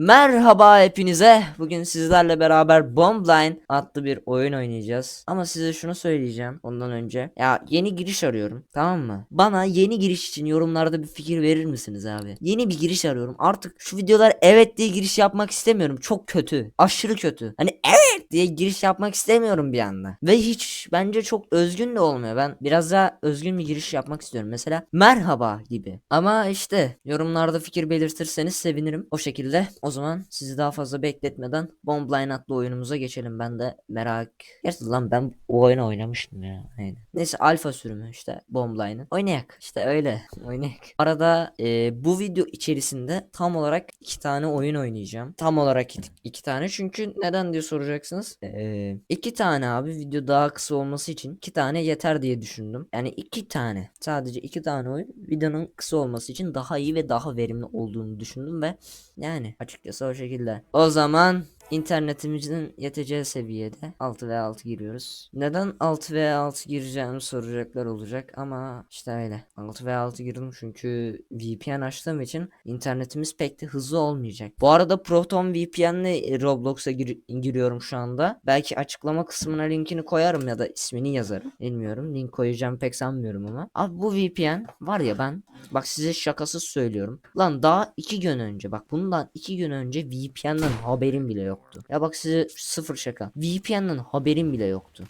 Merhaba hepinize. Bugün sizlerle beraber Bombline adlı bir oyun oynayacağız. Ama size şunu söyleyeceğim ondan önce. Ya yeni giriş arıyorum. Tamam mı? Bana yeni giriş için yorumlarda bir fikir verir misiniz abi? Yeni bir giriş arıyorum. Artık şu videolar evet diye giriş yapmak istemiyorum. Çok kötü. Aşırı kötü. Hani evet diye giriş yapmak istemiyorum bir anda. Ve hiç bence çok özgün de olmuyor. Ben biraz daha özgün bir giriş yapmak istiyorum. Mesela merhaba gibi. Ama işte yorumlarda fikir belirtirseniz sevinirim. O şekilde o zaman sizi daha fazla bekletmeden Bombline adlı oyunumuza geçelim. Ben de merak... Gerçi lan ben o oyunu oynamıştım ya. Aynen. Neyse alfa sürümü işte Bombline'ın. Oynayak. İşte öyle. Oynayak. Arada e, bu video içerisinde tam olarak iki tane oyun oynayacağım. Tam olarak iki, tane. Çünkü neden diye soracaksınız. E, iki tane abi video daha kısa olması için iki tane yeter diye düşündüm. Yani iki tane. Sadece iki tane oyun videonun kısa olması için daha iyi ve daha verimli olduğunu düşündüm ve yani açıkçası o şekilde. O zaman internetimizin yeteceği seviyede 6 ve 6 giriyoruz. Neden 6 ve 6 gireceğimi soracaklar olacak ama işte öyle. 6 ve 6 girdim çünkü VPN açtığım için internetimiz pek de hızlı olmayacak. Bu arada Proton VPN'le Roblox'a gir- giriyorum şu anda. Belki açıklama kısmına linkini koyarım ya da ismini yazarım. Bilmiyorum. Link koyacağım pek sanmıyorum ama. Abi bu VPN var ya ben bak size şakasız söylüyorum. Lan daha 2 gün önce bak bundan 2 gün önce VPN'den haberim bile yoktu. Ya bak size sıfır şaka. VPN'den haberim bile yoktu.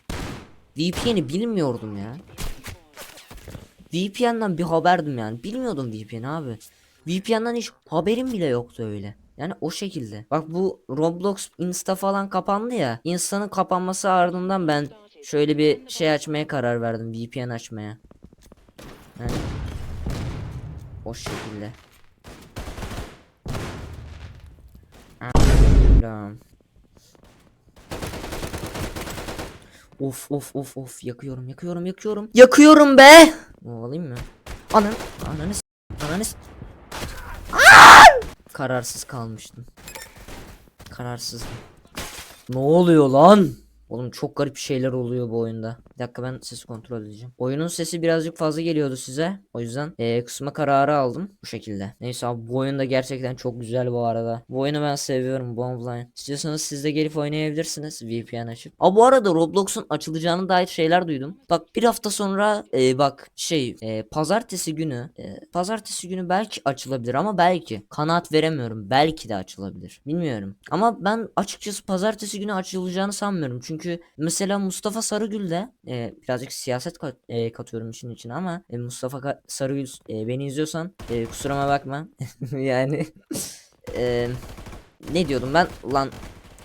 VPN'i bilmiyordum ya. VPN'den bir haberdim yani. Bilmiyordum VPN abi. VPN'den hiç haberim bile yoktu öyle. Yani o şekilde. Bak bu Roblox Insta falan kapandı ya. Insta'nın kapanması ardından ben şöyle bir şey açmaya karar verdim. VPN açmaya. Yani o şekilde. Tamam. Of of of of yakıyorum yakıyorum yakıyorum. Yakıyorum be. O alayım mı? Ananı ananı ananı! Kararsız kalmıştım. Kararsızdım. Ne oluyor lan? Oğlum çok garip şeyler oluyor bu oyunda. Bir dakika ben sesi kontrol edeceğim. Oyunun sesi birazcık fazla geliyordu size. O yüzden eee kısma kararı aldım. Bu şekilde. Neyse abi bu oyun da gerçekten çok güzel bu arada. Bu oyunu ben seviyorum Bombline. İstiyorsanız siz de gelip oynayabilirsiniz VPN açıp. Aa bu arada Roblox'un açılacağını dair şeyler duydum. Bak bir hafta sonra eee, bak şey eee, pazartesi günü eee, pazartesi günü belki açılabilir ama belki kanaat veremiyorum. Belki de açılabilir. Bilmiyorum. Ama ben açıkçası pazartesi günü açılacağını sanmıyorum. Çünkü mesela Mustafa Sarıgül de e, birazcık siyaset kat- e, katıyorum işin içine ama e, Mustafa Sarıgül e, beni izliyorsan e, kusuruma bakma. yani e, ne diyordum ben lan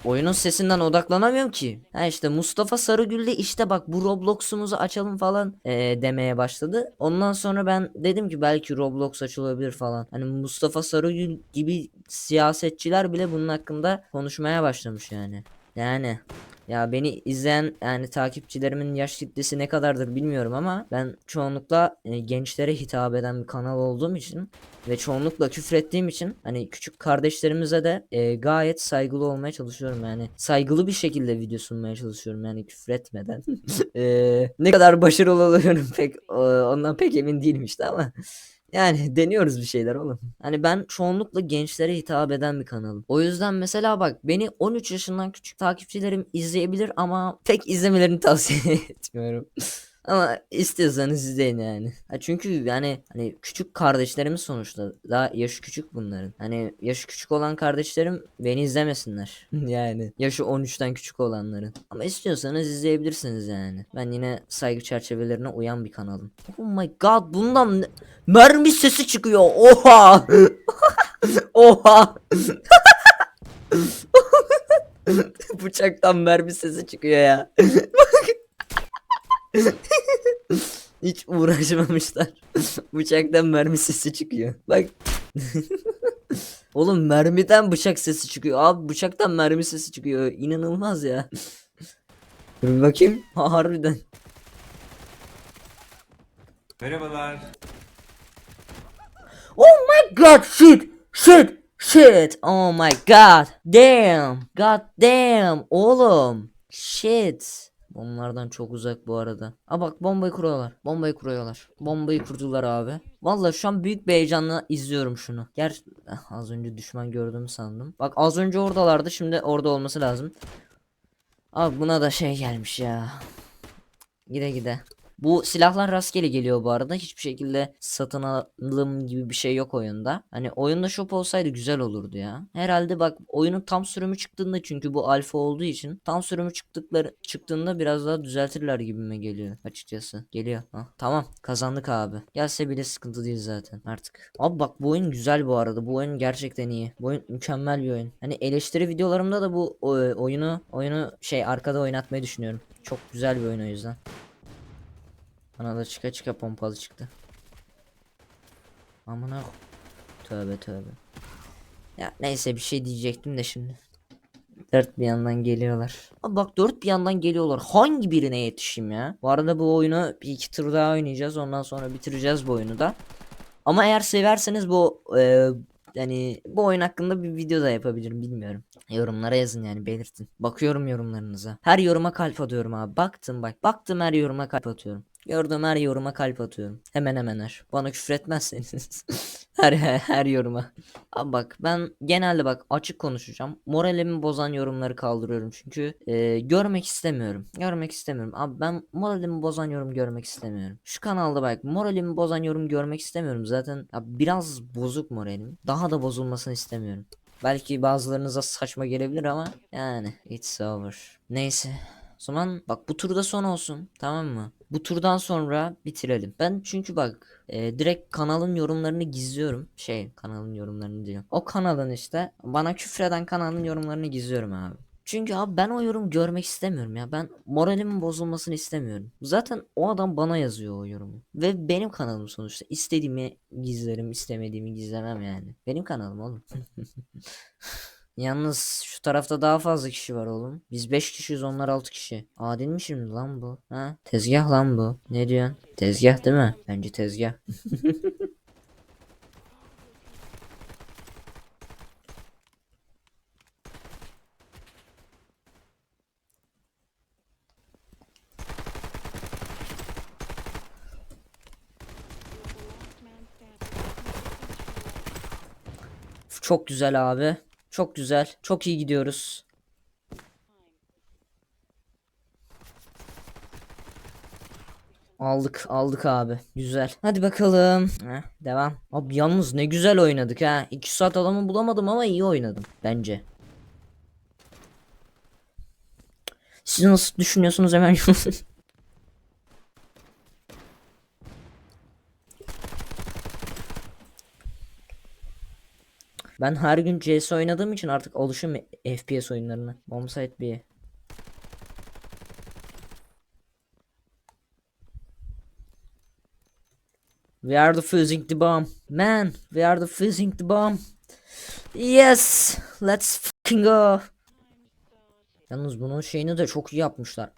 oyunun sesinden odaklanamıyorum ki. Ha işte Mustafa Sarıgül de işte bak bu Roblox'umuzu açalım falan e, demeye başladı. Ondan sonra ben dedim ki belki Roblox açılabilir falan. Hani Mustafa Sarıgül gibi siyasetçiler bile bunun hakkında konuşmaya başlamış yani. Yani ya beni izleyen yani takipçilerimin yaş kitlesi ne kadardır bilmiyorum ama ben çoğunlukla e, gençlere hitap eden bir kanal olduğum için ve çoğunlukla küfrettiğim için hani küçük kardeşlerimize de e, gayet saygılı olmaya çalışıyorum. Yani saygılı bir şekilde video sunmaya çalışıyorum yani küfretmeden. E, ne kadar başarılı oluyorum pek e, ondan pek emin değilim işte ama yani deniyoruz bir şeyler oğlum. Hani ben çoğunlukla gençlere hitap eden bir kanalım. O yüzden mesela bak beni 13 yaşından küçük takipçilerim izleyebilir ama pek izlemelerini tavsiye etmiyorum. Ama istiyorsanız izleyin yani. Ha çünkü yani hani küçük kardeşlerimiz sonuçta daha yaşı küçük bunların. Hani yaşı küçük olan kardeşlerim beni izlemesinler. yani yaşı 13'ten küçük olanların. Ama istiyorsanız izleyebilirsiniz yani. Ben yine saygı çerçevelerine uyan bir kanalım. Oh my god bundan mermi sesi çıkıyor. Oha. Oha. Bıçaktan mermi sesi çıkıyor ya. Hiç uğraşmamışlar. Bıçaktan mermi sesi çıkıyor. Bak. Oğlum mermiden bıçak sesi çıkıyor. Abi bıçaktan mermi sesi çıkıyor. İnanılmaz ya. Dur bakayım. Ha, harbiden. Merhabalar. Oh my god shit shit shit oh my god damn god damn oğlum shit Onlardan çok uzak bu arada. Aa bak bombayı kuruyorlar. Bombayı kuruyorlar. Bombayı kurdular abi. Vallahi şu an büyük bir heyecanla izliyorum şunu. Ger az önce düşman gördüğümü sandım. Bak az önce oradalardı. Şimdi orada olması lazım. Abi buna da şey gelmiş ya. Gide gide. Bu silahlar rastgele geliyor bu arada. Hiçbir şekilde satın alım gibi bir şey yok oyunda. Hani oyunda shop olsaydı güzel olurdu ya. Herhalde bak oyunun tam sürümü çıktığında çünkü bu alfa olduğu için tam sürümü çıktıkları çıktığında biraz daha düzeltirler gibime geliyor açıkçası. Geliyor. Ha, tamam kazandık abi. Gelse bile sıkıntı değil zaten artık. Abi bak bu oyun güzel bu arada. Bu oyun gerçekten iyi. Bu oyun mükemmel bir oyun. Hani eleştiri videolarımda da bu oyunu oyunu şey arkada oynatmayı düşünüyorum. Çok güzel bir oyun o yüzden. Bana da çıka çıka pompalı çıktı. Amına Tövbe tövbe. Ya neyse bir şey diyecektim de şimdi. Dört bir yandan geliyorlar. Abi bak dört bir yandan geliyorlar. Hangi birine yetişeyim ya? Bu arada bu oyunu bir iki tur daha oynayacağız. Ondan sonra bitireceğiz bu oyunu da. Ama eğer severseniz bu e, yani bu oyun hakkında bir video da yapabilirim bilmiyorum. Yorumlara yazın yani belirtin. Bakıyorum yorumlarınıza. Her yoruma kalp atıyorum abi. Baktım bak. Baktım her yoruma kalp atıyorum. Gördüğüm her yoruma kalp atıyorum. Hemen hemen her. Bana küfür etmezseniz. her, her her yoruma. Abi bak ben genelde bak açık konuşacağım. Moralimi bozan yorumları kaldırıyorum çünkü e, görmek istemiyorum. Görmek istemiyorum. Abi ben moralimi bozan yorum görmek istemiyorum. Şu kanalda bak moralimi bozan yorum görmek istemiyorum. Zaten ya biraz bozuk moralim. Daha da bozulmasını istemiyorum. Belki bazılarınıza saçma gelebilir ama yani it's over. Neyse. O zaman bak bu turda son olsun tamam mı? Bu turdan sonra bitirelim. Ben çünkü bak e, direkt kanalın yorumlarını gizliyorum. Şey kanalın yorumlarını diyor. O kanalın işte bana küfreden kanalın yorumlarını gizliyorum abi. Çünkü abi ben o yorum görmek istemiyorum ya. Ben moralimin bozulmasını istemiyorum. Zaten o adam bana yazıyor o yorumu. Ve benim kanalım sonuçta. İstediğimi gizlerim, istemediğimi gizlemem yani. Benim kanalım oğlum. Yalnız şu tarafta daha fazla kişi var oğlum. Biz 5 kişiyiz onlar 6 kişi. Adil mi şimdi lan bu? Ha? Tezgah lan bu. Ne diyorsun? Tezgah değil mi? Bence tezgah. Çok güzel abi. Çok güzel. Çok iyi gidiyoruz. Aldık aldık abi. Güzel. Hadi bakalım. Heh, devam. Abi yalnız ne güzel oynadık ha. 2 saat adamı bulamadım ama iyi oynadım. Bence. Siz nasıl düşünüyorsunuz hemen Ben her gün CS oynadığım için artık alışım FPS oyunlarına. Bombsite bir. We are the fusing the bomb. Man, we are the fusing the bomb. Yes, let's fucking go. Yalnız bunun şeyini de çok iyi yapmışlar.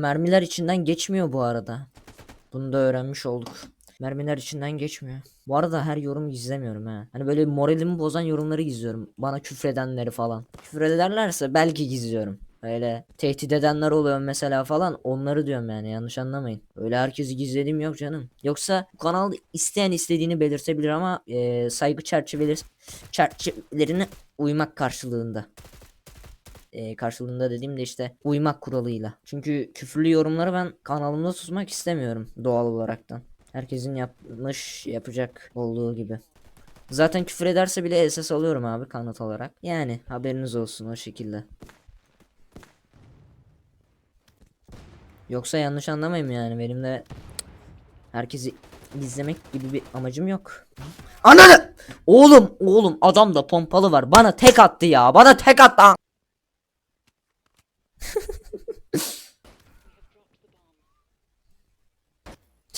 Mermiler içinden geçmiyor bu arada. Bunu da öğrenmiş olduk. Mermiler içinden geçmiyor. Bu arada her yorum gizlemiyorum ha. Hani böyle moralimi bozan yorumları gizliyorum. Bana küfredenleri falan. Küfür ederlerse belki gizliyorum. Öyle tehdit edenler oluyor mesela falan onları diyorum yani yanlış anlamayın. Öyle herkesi gizlediğim yok canım. Yoksa bu kanal isteyen istediğini belirtebilir ama eee, saygı çerçeveleri çerçevelerine uymak karşılığında e, karşılığında dediğimde işte uymak kuralıyla. Çünkü küfürlü yorumları ben kanalımda tutmak istemiyorum doğal olaraktan. Herkesin yapmış yapacak olduğu gibi. Zaten küfür ederse bile SS alıyorum abi kanıt olarak. Yani haberiniz olsun o şekilde. Yoksa yanlış anlamayın yani benim de herkesi izlemek gibi bir amacım yok. Ananı! Oğlum oğlum adamda pompalı var. Bana tek attı ya. Bana tek attı.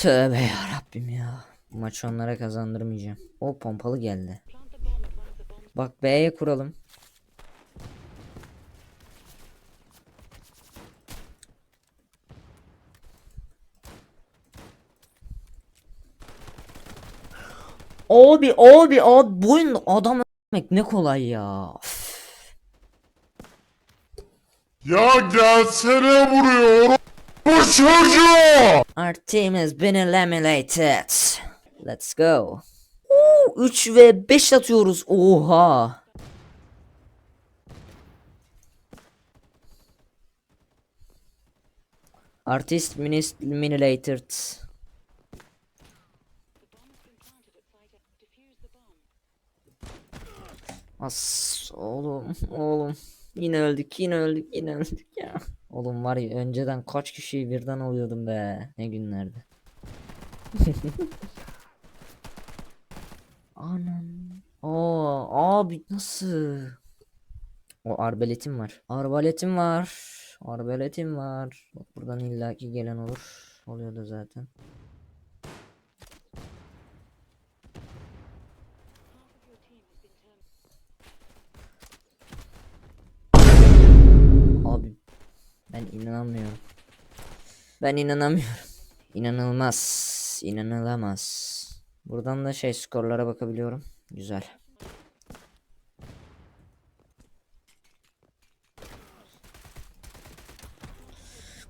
Tövbe ya Rabbim ya. Bu maçı onlara kazandırmayacağım. O pompalı geldi. Bak B'ye kuralım. Abi abi abi bu oyun adam ne kolay ya. Üf. Ya gelsene vuruyor bu. Our team has been eliminated. Let's go. Oo, 3 ve 5 atıyoruz. Oha. Artist minis eliminated. As oğlum oğlum yine öldük yine öldük yine öldük ya. Oğlum var ya önceden kaç kişiyi birden alıyordum be ne günlerdi. Anam. Oo abi nasıl? O arbaletim var. Arbaletim var. Arbaletim var. Bak buradan illaki gelen olur. Oluyordu zaten. Ben inanamıyorum. Ben inanamıyorum. İnanılmaz. İnanılamaz. Buradan da şey skorlara bakabiliyorum. Güzel.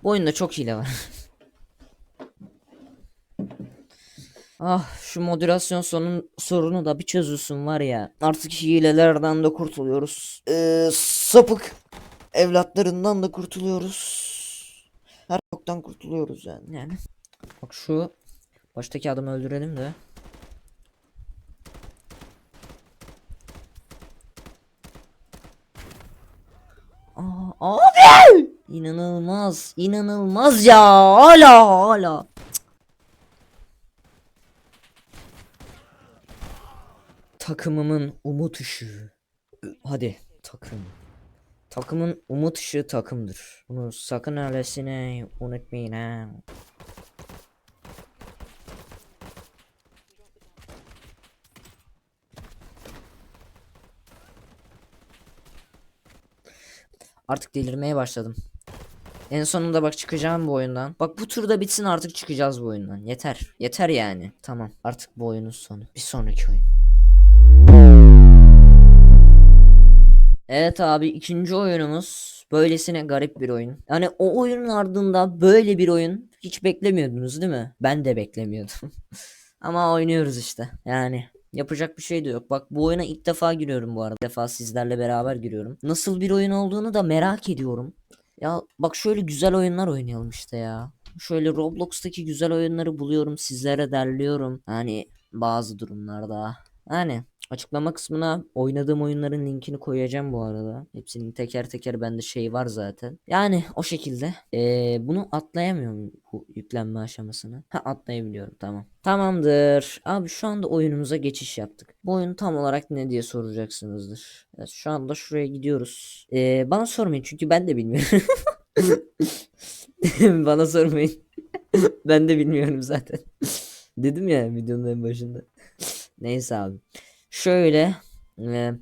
Bu oyunda çok hile var. ah şu modülasyon sonun sorunu da bir çözülsün var ya. Artık hilelerden de kurtuluyoruz. Ee, sapık evlatlarından da kurtuluyoruz. Her boktan kurtuluyoruz yani. yani. Bak şu baştaki adamı öldürelim de. Aa, abi! İnanılmaz, inanılmaz ya. Hala, hala. Cık. Takımımın umut ışığı. Hadi takım. Takımın umut ışığı takımdır. Bunu sakın öylesine unutmayın ha. Artık delirmeye başladım. En sonunda bak çıkacağım bu oyundan. Bak bu turda bitsin artık çıkacağız bu oyundan. Yeter. Yeter yani. Tamam. Artık bu oyunun sonu. Bir sonraki oyun. Evet abi ikinci oyunumuz böylesine garip bir oyun. Yani o oyunun ardında böyle bir oyun hiç beklemiyordunuz değil mi? Ben de beklemiyordum. Ama oynuyoruz işte. Yani yapacak bir şey de yok. Bak bu oyuna ilk defa giriyorum bu arada. İlk defa sizlerle beraber giriyorum. Nasıl bir oyun olduğunu da merak ediyorum. Ya bak şöyle güzel oyunlar oynayalım işte ya. Şöyle Roblox'taki güzel oyunları buluyorum sizlere derliyorum. Hani bazı durumlarda. Hani açıklama kısmına oynadığım oyunların linkini koyacağım bu arada. Hepsinin teker teker bende şey var zaten. Yani o şekilde. Ee, bunu atlayamıyorum bu yüklenme aşamasını. Ha atlayabiliyorum tamam. Tamamdır. Abi şu anda oyunumuza geçiş yaptık. Bu oyun tam olarak ne diye soracaksınızdır. Evet, şu anda şuraya gidiyoruz. Ee, bana sormayın çünkü ben de bilmiyorum. bana sormayın. ben de bilmiyorum zaten. Dedim ya videonun en başında. Neyse abi. Şöyle e,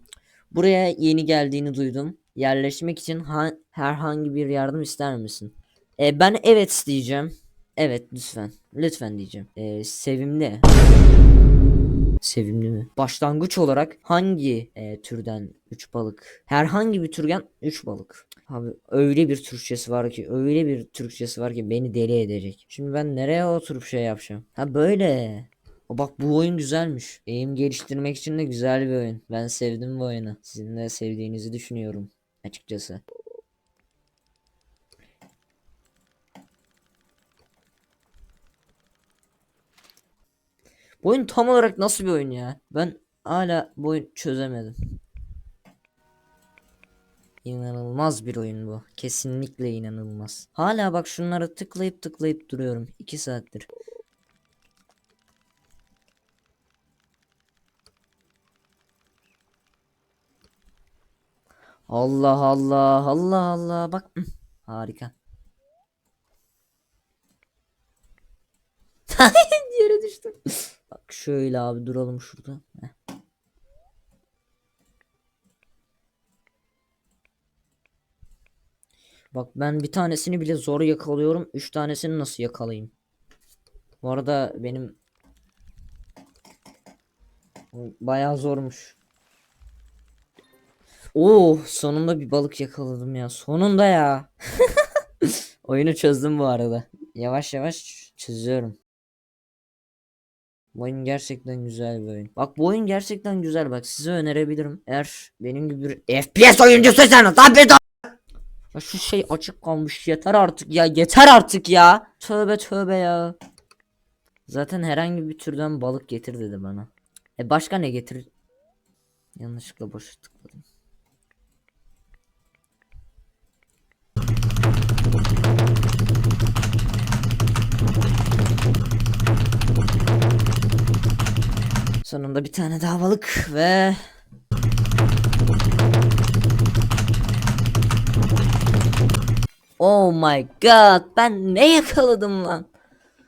buraya yeni geldiğini duydum. Yerleşmek için ha- herhangi bir yardım ister misin? E, ben evet diyeceğim. Evet lütfen. Lütfen diyeceğim. E, sevimli. Sevimli mi? Başlangıç olarak hangi e, türden 3 balık? Herhangi bir türden 3 balık. Abi öyle bir Türkçesi var ki, öyle bir Türkçesi var ki beni deli edecek. Şimdi ben nereye oturup şey yapacağım? Ha böyle. Bak bu oyun güzelmiş. Eğim geliştirmek için de güzel bir oyun. Ben sevdim bu oyunu. Sizin de sevdiğinizi düşünüyorum açıkçası. Bu oyun tam olarak nasıl bir oyun ya? Ben hala bu oyun çözemedim. İnanılmaz bir oyun bu. Kesinlikle inanılmaz. Hala bak şunlara tıklayıp tıklayıp duruyorum. 2 saattir. Allah Allah Allah Allah bak harika. Yere düştüm. Bak şöyle abi duralım şurada. Heh. Bak ben bir tanesini bile zor yakalıyorum. Üç tanesini nasıl yakalayayım? Bu arada benim Bayağı zormuş. Oo sonunda bir balık yakaladım ya. Sonunda ya. Oyunu çözdüm bu arada. Yavaş yavaş çözüyorum. Bu oyun gerçekten güzel bir oyun. Bak bu oyun gerçekten güzel bak size önerebilirim. Eğer benim gibi bir FPS oyuncusuysanız tabii da ya şu şey açık kalmış yeter artık ya yeter artık ya. Tövbe tövbe ya. Zaten herhangi bir türden balık getir dedi bana. E başka ne getir? Yanlışlıkla boşa tıkladım. Sonunda bir tane daha balık ve Oh my god ben ne yakaladım lan?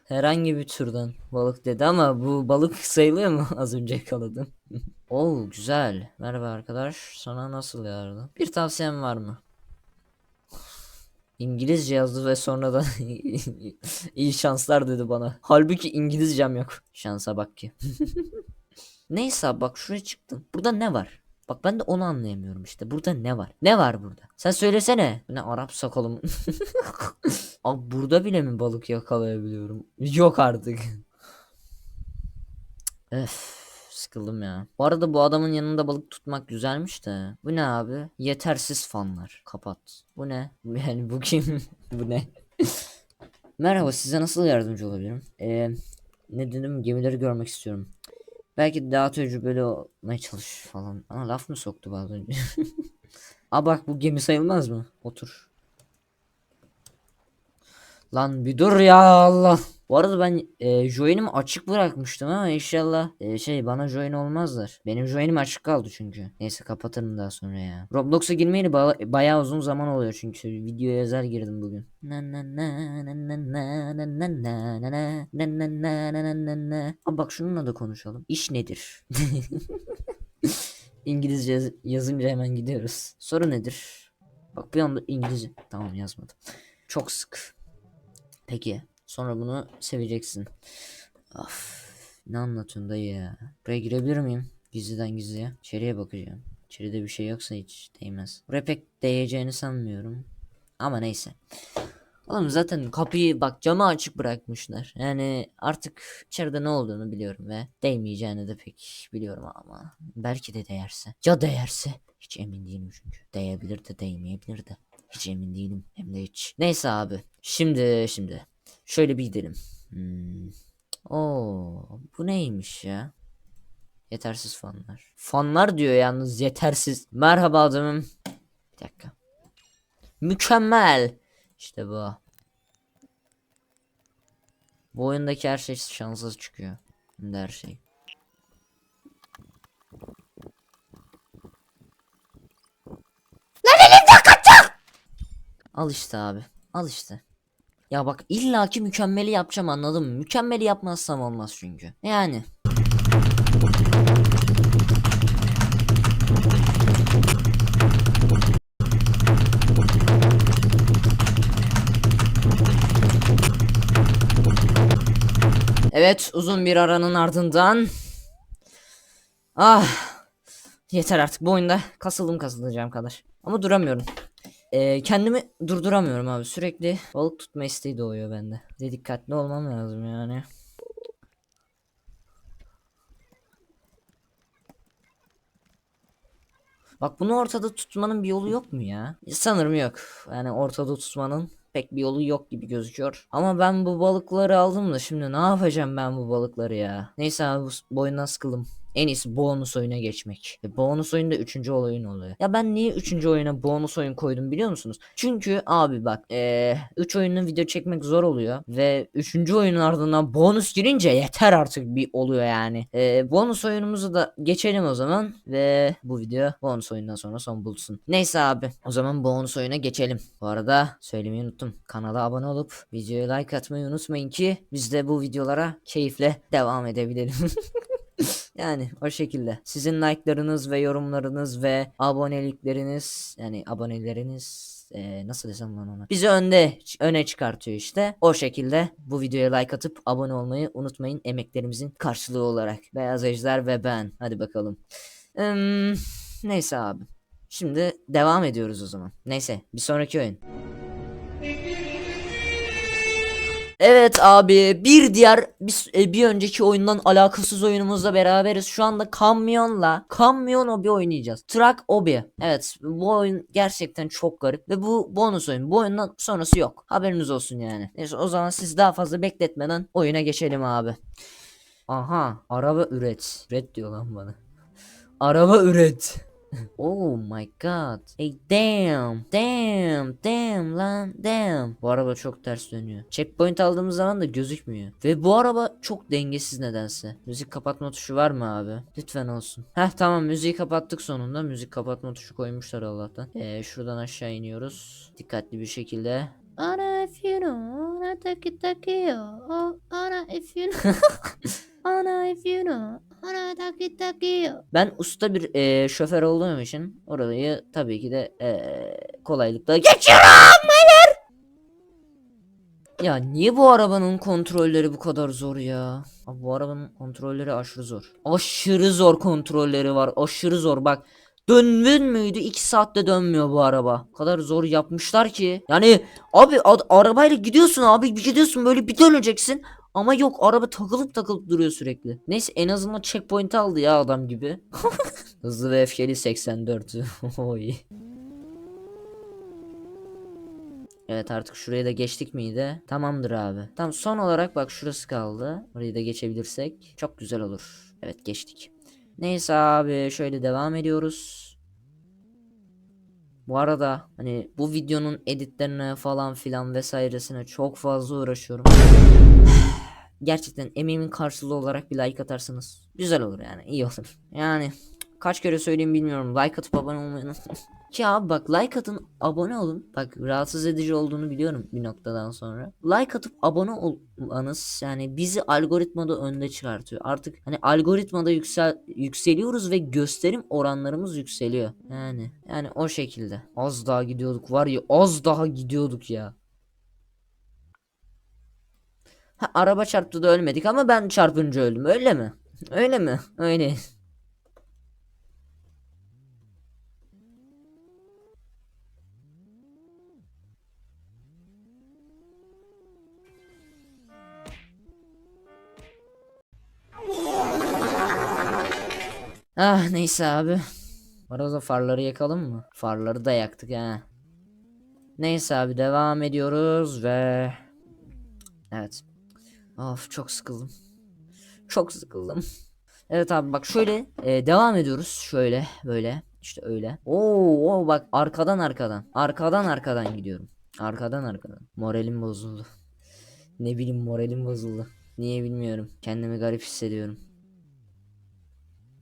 Herhangi bir türden balık dedi ama bu balık sayılıyor mu az önce yakaladım? Oo güzel. Merhaba arkadaş. Sana nasıl yardım? Bir tavsiyen var mı? İngilizce yazdı ve sonra da iyi şanslar dedi bana. Halbuki İngilizcem yok. Şansa bak ki. Neyse bak şuraya çıktım. Burada ne var? Bak ben de onu anlayamıyorum işte. Burada ne var? Ne var burada? Sen söylesene. Ne Arap sakalı mı? Abi burada bile mi balık yakalayabiliyorum? Yok artık. Öf, sıkıldım ya. Bu arada bu adamın yanında balık tutmak güzelmiş de. Bu ne abi? Yetersiz fanlar. Kapat. Bu ne? Yani bu kim? bu ne? Merhaba size nasıl yardımcı olabilirim? Ee, ne dedim gemileri görmek istiyorum. Belki daha tecrübeli olmaya çalış falan. Ana laf mı soktu az önce? Aa bak bu gemi sayılmaz mı? Otur. Lan bir dur ya Allah. Bu arada ben e, join'imi açık bırakmıştım ama inşallah e, şey bana join olmazlar. Benim join'im açık kaldı çünkü. Neyse kapatırım daha sonra ya. Roblox'a girmeyeli ba bayağı uzun zaman oluyor çünkü videoya yazar girdim bugün. Aa, bak şununla da konuşalım. İş nedir? İngilizce yaz yazınca hemen gidiyoruz. Soru nedir? Bak bir anda İngilizce. Tamam yazmadım. Çok sık. Peki. Sonra bunu seveceksin. Of. Ne anlatıyorsun dayı ya? Buraya girebilir miyim? Gizliden gizliye. İçeriye bakacağım. İçeride bir şey yoksa hiç değmez. Buraya pek değeceğini sanmıyorum. Ama neyse. Oğlum zaten kapıyı bak camı açık bırakmışlar. Yani artık içeride ne olduğunu biliyorum ve değmeyeceğini de pek biliyorum ama belki de değerse. Ya değerse? Hiç emin değilim çünkü. Değebilir de değmeyebilir de. Hiç emin değilim. Hem de hiç. Neyse abi. Şimdi şimdi. Şöyle bir gidelim. Hmm. Oo, bu neymiş ya? Yetersiz fanlar. Fanlar diyor yalnız yetersiz. Merhaba adamım. Bir dakika. Mükemmel. İşte bu. Bu oyundaki her şey şanssız çıkıyor. De her şey. Al işte abi. Al işte. Ya bak illaki mükemmeli yapacağım anladın mı? Mükemmeli yapmazsam olmaz çünkü. Yani. Evet uzun bir aranın ardından. Ah. Yeter artık bu oyunda kasıldım kasılacağım kadar. Ama duramıyorum. Ee, kendimi durduramıyorum abi. Sürekli balık tutma isteği doğuyor bende. De dikkatli olmam lazım yani. Bak bunu ortada tutmanın bir yolu yok mu ya? Sanırım yok. Yani ortada tutmanın pek bir yolu yok gibi gözüküyor. Ama ben bu balıkları aldım da şimdi ne yapacağım ben bu balıkları ya? Neyse abi bu, bu oyundan sıkıldım. En iyisi bonus oyuna geçmek. Ve bonus oyunda üçüncü oyun oluyor. Ya ben niye üçüncü oyuna bonus oyun koydum biliyor musunuz? Çünkü abi bak eee 3 oyunun video çekmek zor oluyor. Ve üçüncü oyunun ardından bonus girince yeter artık bir oluyor yani. Eee bonus oyunumuzu da geçelim o zaman. Ve bu video bonus oyundan sonra son bulsun. Neyse abi o zaman bonus oyuna geçelim. Bu arada söylemeyi unuttum. Kanala abone olup videoya like atmayı unutmayın ki biz de bu videolara keyifle devam edebilelim. Yani o şekilde. Sizin like'larınız ve yorumlarınız ve abonelikleriniz yani aboneleriniz eee, nasıl desem lan ona. Bizi önde öne çıkartıyor işte. O şekilde bu videoya like atıp abone olmayı unutmayın emeklerimizin karşılığı olarak. Beyaz Ejder ve ben. Hadi bakalım. Hmm, neyse abi. Şimdi devam ediyoruz o zaman. Neyse bir sonraki oyun. Evet abi bir diğer bir, e, bir önceki oyundan alakasız oyunumuzla beraberiz. Şu anda kamyonla kamyon obi oynayacağız. Truck obi. Evet bu oyun gerçekten çok garip ve bu bonus oyun. Bu oyundan sonrası yok. Haberiniz olsun yani. Neyse o zaman siz daha fazla bekletmeden oyuna geçelim abi. Aha araba üret. Üret diyor lan bana. Araba üret. Oh my god. Hey damn. Damn. Damn lan. Damn. Bu araba çok ters dönüyor. Checkpoint aldığımız zaman da gözükmüyor. Ve bu araba çok dengesiz nedense. Müzik kapatma tuşu var mı abi? Lütfen olsun. Heh tamam müziği kapattık sonunda. Müzik kapatma tuşu koymuşlar Allah'tan. Ee, şuradan aşağı iniyoruz. Dikkatli bir şekilde. Ana if you know, ana taki taki oh, ana if you know. Ana if you know, Ben usta bir eee, şoför olduğum için orayı tabii ki de eee, kolaylıkla geçiyorum beyler. Ya niye bu arabanın kontrolleri bu kadar zor ya? Abi bu arabanın kontrolleri aşırı zor. Aşırı zor kontrolleri var. Aşırü zor bak. Dönmün müydü? 2 saatte dönmüyor bu araba. O kadar zor yapmışlar ki. Yani abi arabayla gidiyorsun abi gidiyorsun böyle bir döneceksin. Ama yok araba takılıp takılıp duruyor sürekli. Neyse en azından checkpoint aldı ya adam gibi. Hızlı ve öfkeli 84. Oy. Evet artık şuraya da geçtik miydi? Tamamdır abi. Tamam son olarak bak şurası kaldı. Orayı da geçebilirsek çok güzel olur. Evet geçtik. Neyse abi şöyle devam ediyoruz. Bu arada hani bu videonun editlerine falan filan vesairesine çok fazla uğraşıyorum. Gerçekten emeğimin karşılığı olarak bir like atarsanız güzel olur yani iyi olur. Yani kaç kere söyleyeyim bilmiyorum like atıp abone olmayı. Ki abi bak like atın abone olun. Bak rahatsız edici olduğunu biliyorum bir noktadan sonra. Like atıp abone olmanız yani bizi algoritmada önde çıkartıyor. Artık hani algoritmada yüksel yükseliyoruz ve gösterim oranlarımız yükseliyor. Yani yani o şekilde. Az daha gidiyorduk var ya az daha gidiyorduk ya. Ha, araba çarptı da ölmedik ama ben çarpınca öldüm öyle mi? Öyle mi? Öyle. Ah neyse abi. Arada farları yakalım mı? Farları da yaktık ha. Neyse abi devam ediyoruz ve Evet. Of çok sıkıldım. Çok sıkıldım. Evet abi bak şöyle e, devam ediyoruz. Şöyle böyle işte öyle. Oo, oo bak arkadan arkadan. Arkadan arkadan gidiyorum. Arkadan arkadan. Moralim bozuldu. Ne bileyim moralim bozuldu. Niye bilmiyorum. Kendimi garip hissediyorum.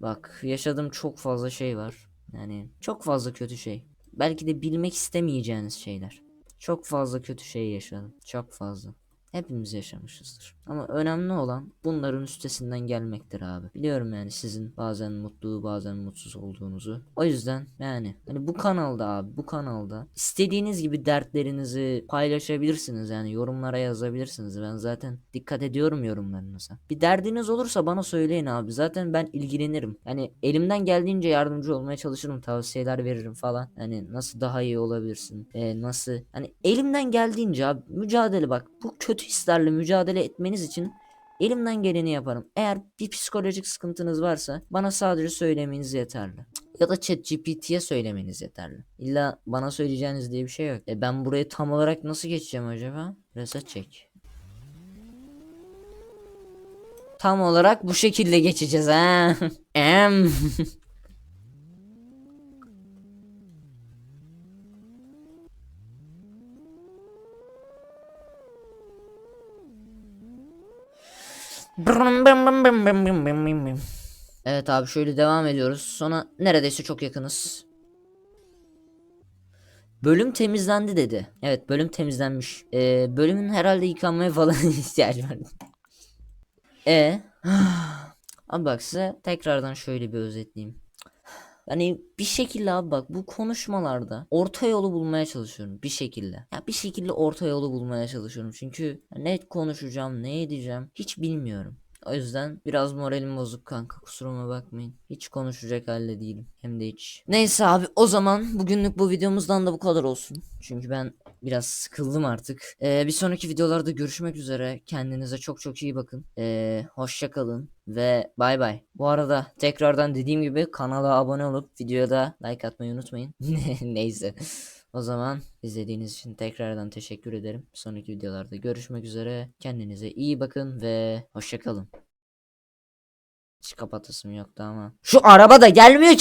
Bak yaşadığım çok fazla şey var. Yani çok fazla kötü şey. Belki de bilmek istemeyeceğiniz şeyler. Çok fazla kötü şey yaşadım. Çok fazla. Hepimiz yaşamışızdır. Ama önemli olan bunların üstesinden gelmektir abi. Biliyorum yani sizin bazen mutlu bazen mutsuz olduğunuzu. O yüzden yani hani bu kanalda abi bu kanalda istediğiniz gibi dertlerinizi paylaşabilirsiniz yani yorumlara yazabilirsiniz. Ben zaten dikkat ediyorum yorumlarınıza. Bir derdiniz olursa bana söyleyin abi. Zaten ben ilgilenirim. Yani elimden geldiğince yardımcı olmaya çalışırım. Tavsiyeler veririm falan. Hani nasıl daha iyi olabilirsin? Ee, nasıl? Hani elimden geldiğince abi mücadele bak. Bu kötü hislerle mücadele etmeniz için elimden geleni yaparım. Eğer bir psikolojik sıkıntınız varsa bana sadece söylemeniz yeterli. Ya da ChatGPT'ye söylemeniz yeterli. İlla bana söyleyeceğiniz diye bir şey yok. E ben burayı tam olarak nasıl geçeceğim acaba? Reset çek. Tam olarak bu şekilde geçeceğiz ha. Em. Evet abi şöyle devam ediyoruz. Sonra neredeyse çok yakınız. Bölüm temizlendi dedi. Evet bölüm temizlenmiş. Ee, bölümün herhalde yıkanmaya falan ihtiyacı var. E Abi bak size tekrardan şöyle bir özetleyeyim. Hani bir şekilde abi bak bu konuşmalarda orta yolu bulmaya çalışıyorum bir şekilde. Ya bir şekilde orta yolu bulmaya çalışıyorum. Çünkü ne konuşacağım, ne edeceğim hiç bilmiyorum. O yüzden biraz moralim bozuk kanka kusuruma bakmayın. Hiç konuşacak halde değilim. Hem de hiç. Neyse abi o zaman bugünlük bu videomuzdan da bu kadar olsun. Çünkü ben biraz sıkıldım artık. Ee, bir sonraki videolarda görüşmek üzere. Kendinize çok çok iyi bakın. Ee, hoşça kalın ve bay bay. Bu arada tekrardan dediğim gibi kanala abone olup videoya da like atmayı unutmayın. Neyse. O zaman izlediğiniz için tekrardan teşekkür ederim. Sonraki videolarda görüşmek üzere. Kendinize iyi bakın ve hoşça kalın. Hiç kapatasım yoktu ama. Şu araba da gelmiyor ki.